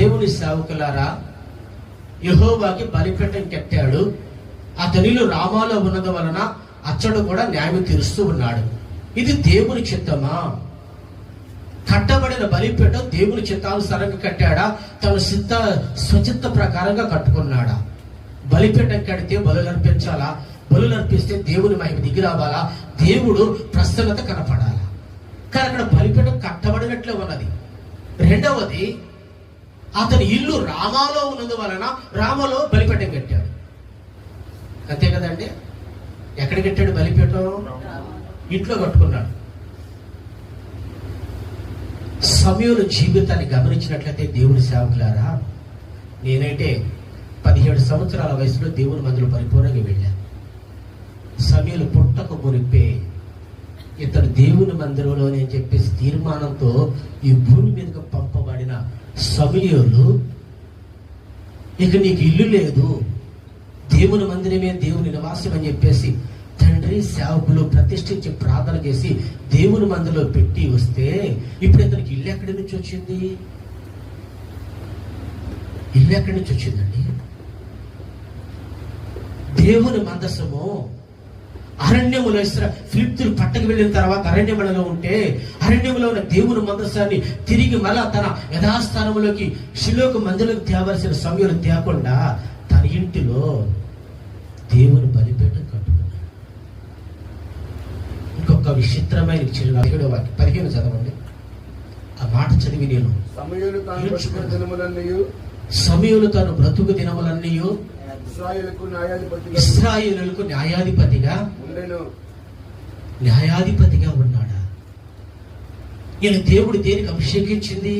దేవుని సేవకులారా యహోవాకి బలిపీఠం కట్టాడు. అతనిలో రామాలో ఉన్నది వలన అచ్చడు కూడా న్యాయం తీరుస్తూ ఉన్నాడు. ఇది దేవుని చిత్తమా? కట్టబడిన బలిపీఠం దేవుని చిత్తానుసారంగా కట్టాడా? తన సిద్ధ స్వచిత్త ప్రకారంగా కట్టుకున్నాడా? బలిపీఠం కడితే బలు అర్పించాలా? బలు అర్పిస్తే దేవుని మహిమ దిగి రావాలా? దేవుడు ప్రసన్నత కనపడాలా? కానీ అక్కడ బలిపీఠం కట్టబడినట్లే ఉన్నది. రెండవది అతని ఇల్లు రామాలో ఉన్నందు వలన రామలో బలిపీఠం కట్టాడు. అంతే కదండి? ఎక్కడ కట్టాడు బలిపీఠం? ఇంట్లో కట్టుకున్నాడు. సమయంలో జీవితాన్ని గమనించినట్లయితే దేవుని సేవకులారా నేనైతే పదిహేడు సంవత్సరాల వయసులో దేవుని మందులు పరిపూర్ణంగా వెళ్ళాను. సమయంలో పుట్టక మురిపే ఇతడు దేవుని మందిరంలోనే అని చెప్పేసి తీర్మానంతో ఈ భూమి మీదకి పంపబడిన సమయంలో ఇక నీకు ఇల్లు లేదు. దేవుని మందిరమే దేవుని నివాసం అని చెప్పేసి తండ్రి సేవకులు ప్రతిష్ఠించి ప్రార్థన చేసి దేవుని మందిలో పెట్టి వస్తే ఇప్పుడు ఇతనికి ఇల్లు ఎక్కడి నుంచి వచ్చింది? ఇల్లు ఎక్కడి నుంచి వచ్చిందండి? దేవుని మందసము అరణ్యములో ఇస్రా ఫిలిప్తులు పట్టకు వెళ్ళిన తర్వాత అరణ్యములలో ఉంటే అరణ్యములో ఉన్న దేవుని మందసాన్ని తిరిగి మళ్ళా తన యథాస్థానంలోకి శిలోక మందిలోకి తేవలసిన సమయంలో తేకుండా తన ఇంటిలో దేవుని బలిపీఠం కట్టుకున్నాడు. ఇంకొక విచిత్రమైన వాక్యం పదిహేను చదవండి. ఆ మాట చదివి నేను. సమయంలో తను బ్రతుకు దినములన్నీ ఇస్రాయేలుకు న్యాయాధిపతిగా ఇస్రాయేలులకు న్యాయాధిపతిగా ఉండెను. న్యాయాధిపతిగా ఉన్నాడా? ఈయన దేవుడు దేనికి అభిషేకించింది?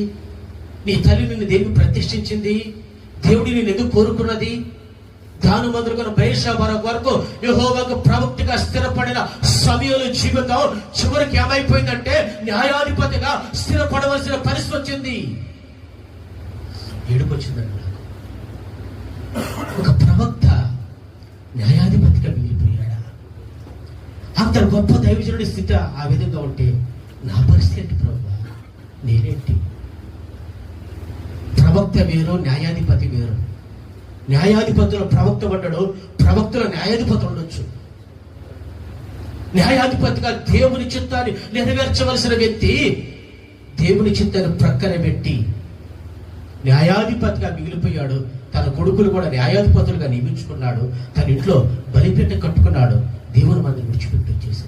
నీ తల్లి నిన్ను దేనికి ప్రతిష్ఠించింది? దేవుడి నేను ఎందుకు కోరుకున్నది? దాని మొదలుకొని బయషా వరకు వరకు యహోవాకు ప్రవక్తిగా స్థిరపడిన సమయంలో జీవితం చివరికి ఏమైపోయిందంటే న్యాయాధిపతిగా స్థిరపడవలసిన పరిస్థితి వచ్చింది. ఏడుకొచ్చిందండి నాకు. ఒక ప్రవక్త న్యాయాధిపతిగా మిగిలిపోయాడా అంత గొప్ప దైవజనుడి స్థితి ఆ విధంగా ఉంటే నా పరిస్థితి ఏంటి ప్రభు? నేనేంటి? ప్రవక్త వేరు న్యాయాధిపతి వేరు. న్యాయాధిపతులు ప్రవక్త ఉండడు ప్రవక్తుల న్యాయాధిపతి ఉండొచ్చు. న్యాయాధిపతిగా దేవుని చిత్తాన్ని నెరవేర్చవలసిన వ్యక్తి దేవుని చిత్తాన్ని ప్రక్కన పెట్టి న్యాయాధిపతిగా మిగిలిపోయాడు. తన కొడుకులు కూడా న్యాయాధిపతులుగా నియమించుకున్నాడు. తన ఇంట్లో బలిపెట్ట కట్టుకున్నాడు. దేవుని మందిని విడిచిపెట్టి వచ్చేసి